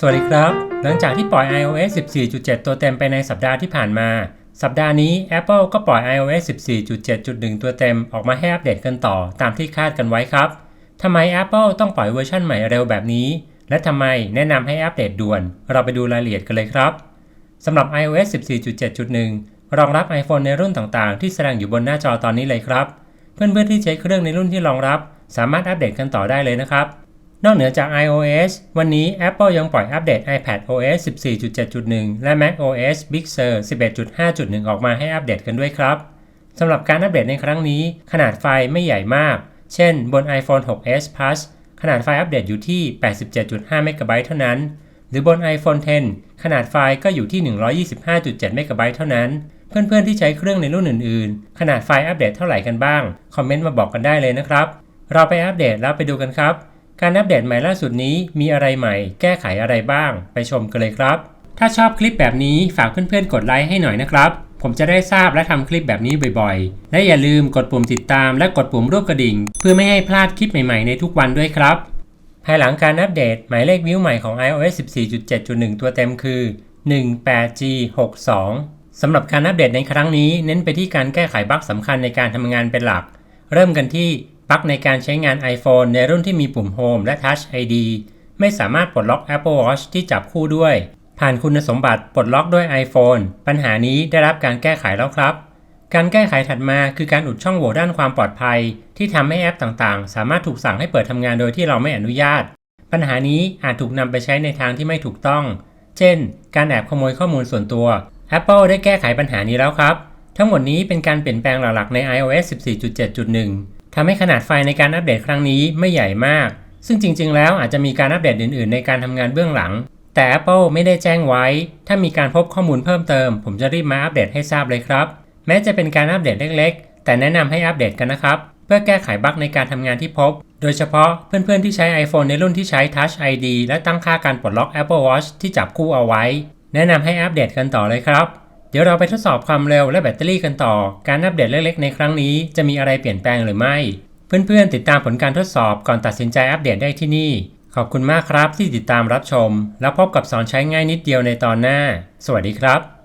สวัสดีครับ หลังจากที่ปล่อย iOS 14.7 ตัวเต็มไปในสัปดาห์ที่ผ่านมา สัปดาห์นี้ Apple ก็ปล่อย iOS 14.7.1 ตัวเต็มออกมาให้อัปเดตกันต่อตามที่คาดกันไว้ครับทำไม Apple ต้องปล่อยเวอร์ชันใหม่เร็วแบบนี้ และทำไมแนะนำให้อัปเดตด่วน เราไปดูรายละเอียดกันเลยครับสำหรับ iOS 14.7.1 รองรับ iPhone ในรุ่นต่างๆ ที่แสดงอยู่บนหน้าจอตอนนี้เลยครับ เพื่อนๆที่ใช้เครื่องในรุ่นที่รองรับ สามารถอัปเดตกันต่อได้เลยนะครับ นอกเหนือจาก iOS วันนี้ Apple ยังปล่อยอัปเดต iPad OS 14.7.1 และ Mac OS Big Sur 11.5.1 ออกมาให้อัปเดตกันด้วยครับสำหรับการอัปเดตในครั้งนี้ ขนาดไฟล์ไม่ใหญ่มาก เช่น บน iPhone 6s Plus ขนาดไฟล์อัปเดตอยู่ที่ 87.5 เมกะไบต์เท่านั้น หรือบน iPhone 10 ขนาดไฟล์ก็อยู่ที่ 125.7 เมกะไบต์เท่านั้น เพื่อนๆที่ใช้เครื่องในรุ่นอื่นๆ ขนาดไฟล์อัปเดตเท่าไหร่กันบ้าง คอมเมนต์มาบอกกันได้เลยนะครับ เราไปอัปเดตแล้วไปดูกันครับ การอัปเดตใหม่ล่าสุดนี้มีอะไรใหม่ แก้ไขอะไรบ้าง ไปชมกันเลยครับ ถ้าชอบคลิปแบบนี้ฝากเพื่อนๆกดไลค์ให้หน่อยนะครับ ผมจะได้ทราบและทำคลิปแบบนี้บ่อยๆ และอย่าลืมกดปุ่มติดตามและกดปุ่มรูปกระดิ่ง เพื่อไม่ให้พลาดคลิปใหม่ๆในทุกวันด้วยครับ ภายหลังการอัปเดตหมายเลขวิวใหม่ของ iOS 14.7.1 ตัวเต็มคือ 18G62 สำหรับการอัปเดตในครั้งนี้เน้นไปที่การแก้ไขบั๊กสำคัญในการทำงานเป็นหลัก เริ่มกันที่ บั๊กในการใช้งาน iPhone ในรุ่นที่มีปุ่ม Home และ Touch ID ไม่สามารถปลดล็อก Apple Watch ที่จับคู่ด้วย ผ่านคุณสมบัติปลดล็อกด้วย iPhone ปัญหานี้ได้รับการแก้ไขแล้วครับ การแก้ไขถัดมาคือการอุดช่องโหว่ด้านความปลอดภัย ที่ทำให้แอปต่างๆ สามารถถูกสั่งให้เปิดทำงานโดยที่เราไม่อนุญาต ปัญหานี้อาจถูกนำไปใช้ในทางที่ไม่ถูกต้อง เช่น การแอบขโมยข้อมูลส่วนตัว Apple ได้แก้ไขปัญหานี้แล้วครับ ทั้งหมดนี้เป็นการเปลี่ยนแปลงหลักๆใน iOS 14.7.1 ทำให้ขนาดไฟล์ในการอัปเดตครั้งนี้ไม่ใหญ่มาก ซึ่งจริง ๆ แล้วอาจจะมีการอัปเดตอื่น ๆ ในการทำงานเบื้องหลัง แต่ Apple ไม่ได้แจ้งไว้ ถ้ามีการพบข้อมูลเพิ่มเติม ผมจะรีบมาอัปเดตให้ทราบเลยครับ แม้จะเป็นการอัปเดตเล็ก ๆ แต่แนะนำให้อัปเดตกันนะครับ เพื่อแก้ไขบั๊กในการทำงานที่พบ โดยเฉพาะเพื่อน ๆ ที่ใช้ iPhone ในรุ่นที่ใช้ Touch ID และตั้งค่าการปลดล็อก Apple Watch ที่จับคู่เอาไว้ แนะนำให้อัปเดตกันต่อเลยครับ ดี๋ยวเราไปทดสอบความเร็วและแบตเตอรี่กันต่อ การอัปเดตเล็กๆ ในครั้งนี้จะมีอะไรเปลี่ยนแปลงหรือไม่ เพื่อนๆ ติดตามผลการทดสอบก่อนตัดสินใจอัปเดตได้ที่นี่ ขอบคุณมากครับที่ติดตามรับชม แล้วพบกับสอนใช้ง่ายนิดเดียวในตอนหน้า สวัสดีครับ